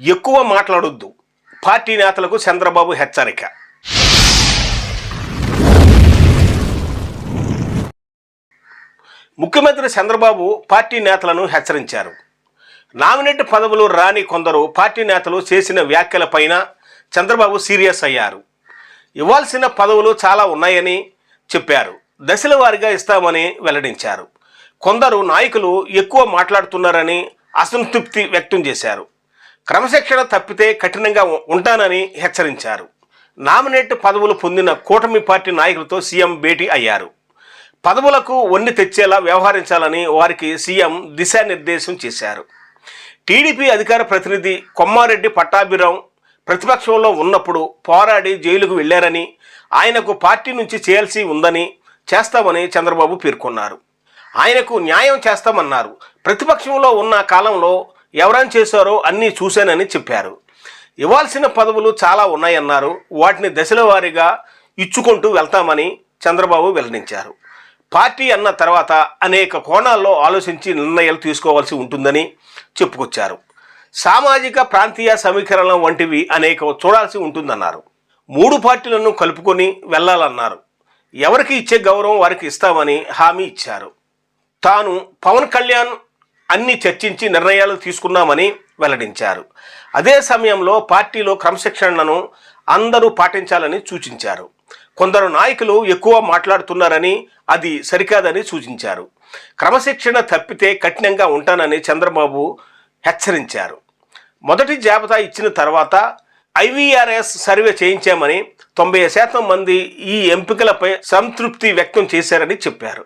ఎక్కువ మాట్లాడొద్దు. పార్టీ నేతలకు చంద్రబాబు హెచ్చరిక. ముఖ్యమంత్రి చంద్రబాబు పార్టీ నేతలను హెచ్చరించారు. నామినేట్ పదవులు రాని కొందరు పార్టీ నేతలు చేసిన వ్యాఖ్యలపైన చంద్రబాబు సీరియస్ అయ్యారు. ఇవ్వాల్సిన పదవులు చాలా ఉన్నాయని చెప్పారు. దశల వారీగా ఇస్తామని వెల్లడించారు. కొందరు నాయకులు ఎక్కువ మాట్లాడుతున్నారని అసంతృప్తి వ్యక్తం చేశారు. క్రమశిక్షణ తప్పితే కఠినంగా ఉంటానని హెచ్చరించారు. నామినేట్ పదవులు పొందిన కూటమి పార్టీ నాయకులతో సీఎం భేటీ అయ్యారు. పదవులకు ఒన్ని తెచ్చేలా వ్యవహరించాలని వారికి సీఎం దిశానిర్దేశం చేశారు. టీడీపీ అధికార ప్రతినిధి కొమ్మారెడ్డి పట్టాభిరాం ప్రతిపక్షంలో ఉన్నప్పుడు పోరాడి జైలుకు వెళ్ళారని ఆయనకు పార్టీ నుంచి చేయాల్సి ఉందని చేస్తామని చంద్రబాబు పేర్కొన్నారు. ఆయనకు న్యాయం చేస్తామన్నారు. ప్రతిపక్షంలో ఉన్న కాలంలో ఎవరైనా చేశారో అన్నీ చూశానని చెప్పారు. ఇవ్వాల్సిన పదవులు చాలా ఉన్నాయన్నారు. వాటిని దశల వారీగా ఇచ్చుకుంటూ వెళ్తామని చంద్రబాబు వెల్లడించారు. పార్టీ అన్న తర్వాత అనేక కోణాల్లో ఆలోచించి నిర్ణయాలు తీసుకోవాల్సి ఉంటుందని చెప్పుకొచ్చారు. సామాజిక ప్రాంతీయ సమీకరణం వంటివి అనేక చూడాల్సి ఉంటుందన్నారు. మూడు పార్టీలను కలుపుకొని వెళ్ళాలన్నారు ఎవరికి ఇచ్చే గౌరవం వారికి ఇస్తామని హామీ ఇచ్చారు. తాను పవన్ కళ్యాణ్ అన్ని చర్చించి నిర్ణయాలు తీసుకున్నామని వెల్లడించారు. అదే సమయంలో పార్టీలో క్రమశిక్షణను అందరూ పాటించాలని సూచించారు. కొందరు నాయకులు ఎక్కువ మాట్లాడుతున్నారని అది సరికాదని సూచించారు. క్రమశిక్షణ తప్పితే కఠినంగా ఉంటానని చంద్రబాబు హెచ్చరించారు. మొదటి జాబితా ఇచ్చిన తర్వాత ఐవీఆర్ఎస్ సర్వే చేయించామని తొంభై శాతం మంది ఈ ఎంపికలపై సంతృప్తి వ్యక్తం చేశారని చెప్పారు.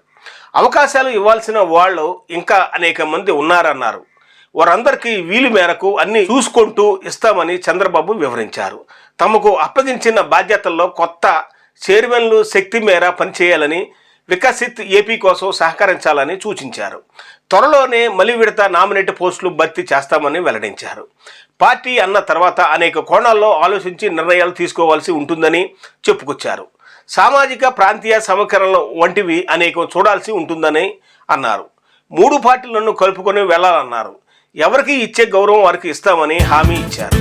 అవకాశాలు ఇవ్వాల్సిన వాళ్ళు ఇంకా అనేక మంది ఉన్నారన్నారు. వారందరికీ వీలు మేరకు అన్ని చూసుకుంటూ ఇస్తామని చంద్రబాబు వివరించారు. తమకు అప్పగించిన బాధ్యతల్లో కొత్త చైర్మన్లు శక్తి మేర పనిచేయాలని వికసిత్ ఏపీ కోసం సహకరించాలని సూచించారు. త్వరలోనే మలి విడత నామినేట్ పోస్టులు భర్తీ చేస్తామని వెల్లడించారు. పార్టీ అన్న తర్వాత అనేక కోణాల్లో ఆలోచించి నిర్ణయాలు తీసుకోవాల్సి ఉంటుందని చెప్పుకొచ్చారు. సామాజిక ప్రాంతీయ సమకరణలు వంటివి అనేక చూడాల్సి ఉంటుందని అన్నారు. మూడు పార్టీలను కలుపుకొని వెళ్ళాలన్నారు ఎవరికి ఇచ్చే గౌరవం వారికి ఇస్తామని హామీ ఇచ్చారు.